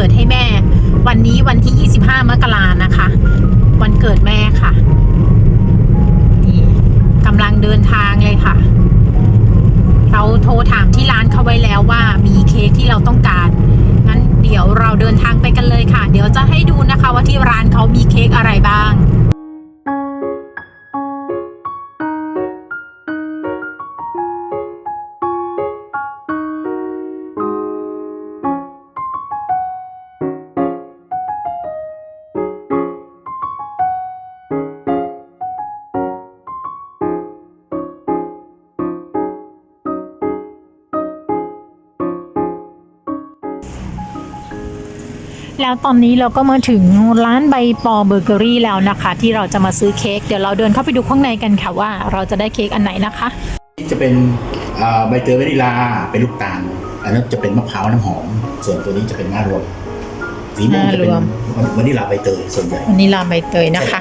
เกิดให้แม่ วันนี้วันที่ 25มกรานะคะ วันเกิดแม่ค่ะนี่กำลังเดินทางเลยค่ะ เราโทรถามที่ร้านเขาไว้แล้วว่ามีเค้กที่เราต้องการงั้นเดี๋ยวเราเดินทางไปกันเลยค่ะ เดี๋ยวจะให้ดูนะคะว่า แล้วตอนนี้เราก็มาถึงร้านใบปอเบเกอรี่แล้วนะคะ ที่เราจะมาซื้อเค้กเดี๋ยวเราเดินเข้าไปดูข้างในกันค่ะว่าเราจะได้เค้กอันไหนนะคะ จะเป็นเอ่อใบเตยวานิลาเป็นลูกตาลอันนั้นจะเป็นมะพร้าวน้ำหอม ส่วนตัวนี้จะเป็นหน้ารวมสีม่วงจะเป็นหน้ารวมวานิลาใบเตยส่วนใหญ่วันนี้ลาใบเตยนะคะ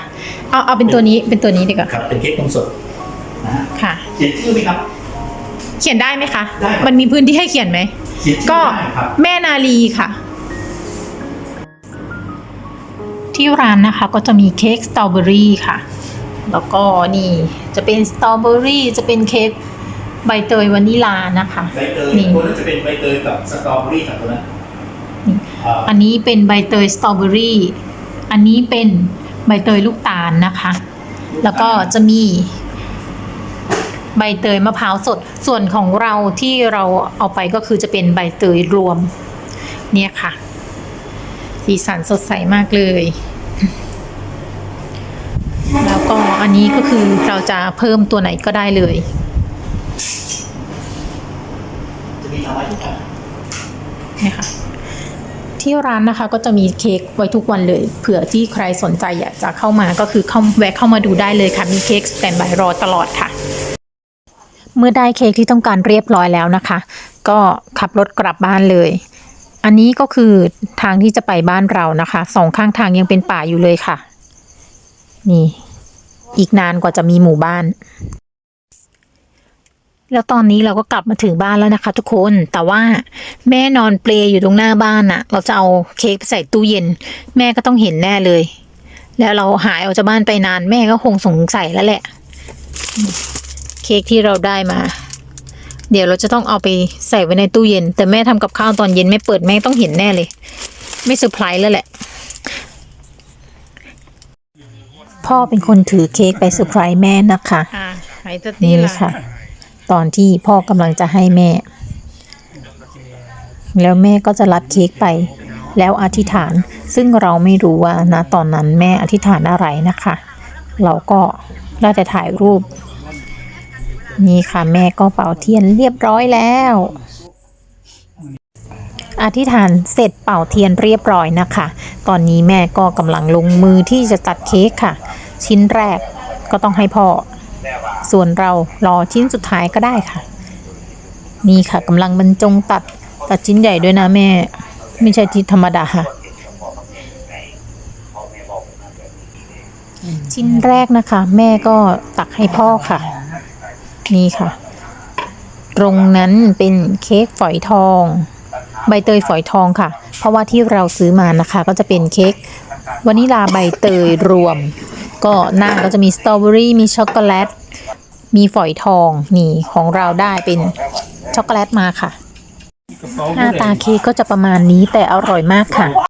เอาเอาเป็นตัวนี้เป็นตัวนี้ดีกว่าครับเป็นเค้กนมสดนะฮะค่ะเขียนชื่อไหมครับ เขียนได้ไหมคะได้ครับมันมีพื้นที่ให้เขียนไหมเขียนชื่อก็ได้ครับแม่นาลีค่ะ ที่ร้านนะคะก็จะมีเค้กสตรอเบอรี่ค่ะ แล้วก็นี่จะเป็นสตรอเบอรี่จะเป็นเค้กใบเตยวานิลานะคะใบเตยนี่ตัวนั้นจะเป็นใบเตยกับสตรอเบอรี่ครับตัวนั้นนี่เอ่ออันนี้เป็นใบเตยสตรอเบอรี่ อันนี้เป็นใบเตยลูกตาลนะคะ แล้วก็จะมี ใบเตยมะพร้าวสด ส่วนของเราที่เราเอาไปก็คือจะเป็นใบเตยรวม เนี่ยค่ะ สีสันสดใสมากเลย แล้วก็อันนี้ก็คือเราจะเพิ่มตัวไหนก็ได้เลยจะมีทำไว้ทุกอย่างเนี่ยค่ะที่ร้านนะคะก็จะมีเค้กไว้ทุกวันเลย เผื่อที่ใครสนใจอยากจะเข้ามาก็คือเข้าแวะเข้ามาดูได้เลยค่ะ มีเค้กสแตนบายรอตลอดค่ะ เมื่อได้เค้กที่ต้องการเรียบร้อยแล้วนะคะ ก็ขับรถกลับบ้านเลย อันนี้ก็คือทางที่จะไปบ้านเรานะคะสองข้างทางยังเป็นป่าอยู่เลยค่ะ นี่ อีกนานกว่าจะมีหมู่บ้าน แล้วตอนนี้เราก็กลับมาถึงบ้านแล้วนะคะ ทุกคนแต่ว่าแม่นอนเปลอยู่ตรงหน้าบ้านน่ะ เราจะเอาเค้กไปใส่ตู้เย็น แม่ก็ต้องเห็นแน่เลย แล้วเราหายออกจากบ้านไปนาน แม่ก็คงสงสัยแล้วแหละ เค้กที่เราได้มา เดี๋ยวเราจะต้องเอาไปใส่ไว้ในตู้เย็น แต่แม่ทำกับข้าวตอนเย็นแม่เปิดแม่ต้องเห็นแน่เลย ไม่เซอร์ไพรส์แล้วแหละ พ่อเป็นคนถือเค้กไปเซอร์ไพรส์แม่นะคะอ่าไหนจะตีนี่ล่ะค่ะ ตอนที่พ่อกำลังจะให้แม่ แล้วแม่ก็จะรับเค้กไป แล้วอธิษฐานซึ่งเราไม่รู้ว่านะตอนนั้นแม่อธิษฐานอะไรนะคะ เราก็ได้แต่ถ่ายรูป นี่ค่ะแม่ก็เป่าเทียนเรียบร้อยแล้ว อธิษฐานเสร็จเป่าเทียนเรียบร้อยนะคะ ตอนนี้แม่ก็กำลังลงมือที่จะตัดเค้กค่ะ ชิ้นแรกก็ต้องให้พ่อ ส่วนเรารอชิ้นสุดท้ายก็ได้ค่ะ นี่ค่ะกำลังบรรจงตัดตัดชิ้นใหญ่ด้วยนะแม่ ไม่ใช่ที่ธรรมดาค่ะชิ้นแรกนะคะ แม่ก็ตักให้พ่อค่ะ นี่ค่ะ ตรงนั้นเป็นเค้กฝอยทอง ใบเตยฝอยทองค่ะ เพราะว่าที่เราซื้อมานะคะ ก็จะเป็นเค้กวานิลาใบเตยรวม ก็หน้าก็จะมีสตรอเบอรี่มีช็อกโกแลตมีฝอยทองนี่ของเราได้เป็นช็อกโกแลตมาค่ะ หน้าตาเค้กก็จะประมาณนี้แต่อร่อยมากค่ะ